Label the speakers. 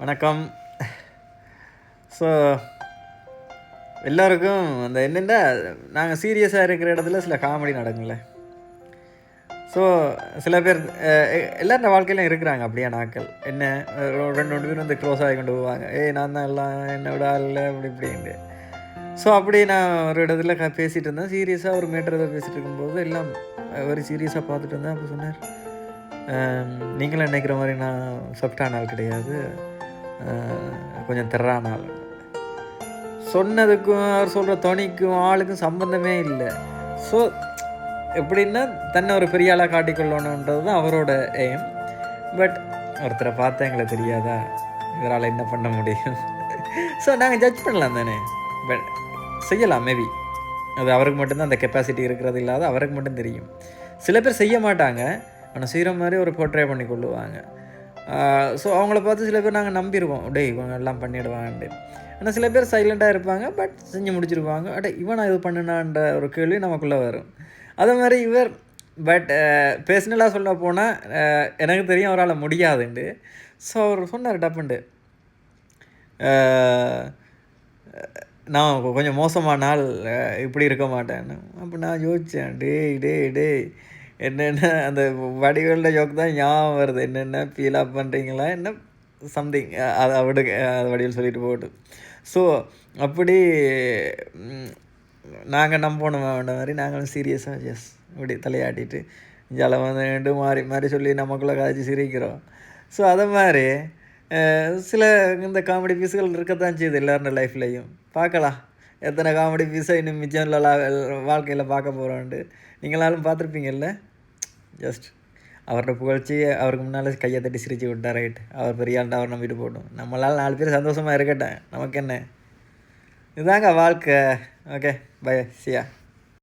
Speaker 1: வணக்கம். ஸோ எல்லாருக்கும் அந்த என்னென்னா நாங்கள் சீரியஸாக இருக்கிற இடத்துல சில காமெடி நடக்கும்ல. ஸோ சில பேர் எ- எல்லாரோட வாழ்க்கையிலும் இருக்கிறாங்க அப்படியே நாட்கள். என்ன ரெண்டு ரெண்டு பேர் வந்து க்ளோஸ் ஆகி கொண்டு போவாங்க. ஏய் நான் தான் எல்லாம் என்ன விட இல்லை அப்படி இப்படின்ட்டு. ஸோ அப்படி நான் ஒரு இடத்துல க பேசிகிட்டு இருந்தேன். சீரியஸாக ஒரு மேட்டர் ஏதோ பேசிகிட்டு இருக்கும்போது எல்லாம் ஒரு சீரியஸாக பார்த்துட்டு இருந்தேன். அப்போ சொன்னார் நீங்களும் நினைக்கிற மாதிரி நான் சொஃப்டான ஆள் கிடையாது. கொஞ்சம் திறறான ஆள் சொன்னதுக்கும் அவர் சொல்கிற துணிக்கும் ஆளுக்கும் சம்பந்தமே இல்லை. ஸோ எப்படின்னா தன்னை ஒரு பெரிய ஆளாக காட்டிக்கொள்ளணுன்றது தான் அவரோட எய்ம் பட் ஒருத்தரை பார்த்தா எங்களை தெரியாதா? இவரால் என்ன பண்ண முடியும்? ஸோ நாங்கள் ஜட்ஜ் பண்ணலாம் தானே? பட் செய்யலாம் மேபி அது அவருக்கு மட்டும்தான் அந்த கெப்பாசிட்டி இருக்கிறது இல்லாத அவருக்கு மட்டும் தெரியும். சில பேர் செய்ய மாட்டாங்க. ஆனால் செய்கிற மாதிரி ஒரு போர்ட்ரே பண்ணி கொள்ளுவாங்க. ஸோ அவங்கள பார்த்து சில பேர் நாங்கள் நம்பிடுவோம் டேய் இவங்க எல்லாம் பண்ணிடுவான்ட்டு ஆனால் சில பேர் சைலண்ட்டாக இருப்பாங்க பட் செஞ்சு முடிச்சிருப்பாங்க. அட இவன் நான் இது பண்ணுனான்ற ஒரு கேள்வி நமக்குள்ளே வரும். அதே மாதிரி இவர் பட் பேர்சனலாக சொல்ல போனால் எனக்கு தெரியும் அவரால் முடியாதுண்டு ஸோ அவர் சொன்னார் டப்புண்டு நான் கொஞ்சம் மோசமான நாள் இப்படி இருக்க மாட்டேன்னு. அப்போ நான் யோசித்தேன் டேய் டேய் டேய். என்னென்ன அந்த வடிவேலில் ஜோக் தான் ஞாபகம் வருது. என்னென்ன ஃபீல் அப் பண்ணுறீங்களா என்ன சம்திங் அதை விடுங்க அது வடிவில் சொல்லிட்டு போட்டு ஸோ அப்படி நாங்கள் நம்பணும் வேண்ட மாதிரி. நாங்களும் சீரியஸாக எஸ் இப்படி தலையாட்டிட்டு ஜலம் வந்து மாறி மாறி சொல்லி நமக்குள்ளே காய்ச்சி சிரிக்கிறோம். ஸோ அதை மாதிரி சில இந்த காமெடி பீஸுகள் இருக்கத்தான் செய்யுது எல்லாரோட லைஃப்லேயும் பார்க்கலாம். எத்தனை காமெடி பீஸை இன்னும் மிச்சம் வாழ்க்கையில் பார்க்க போகிறோன்ட்டு நீங்களாலும் பார்த்துருப்பீங்கல்ல? ஜஸ்ட் அவரோட புகழ்ச்சி அவருக்கு முன்னால் கையை தட்டி சிரிச்சு விட்டா ரைட் அவர் பெரிய ஆள்டா அவர் நம்பிட்டு போட்டோம் நம்மளால் நாலு பேர் சந்தோஷமாக இருக்கட்டேன் நமக்கு என்ன? இதாங்க வாழ்க்கை. ஓகே பை சியா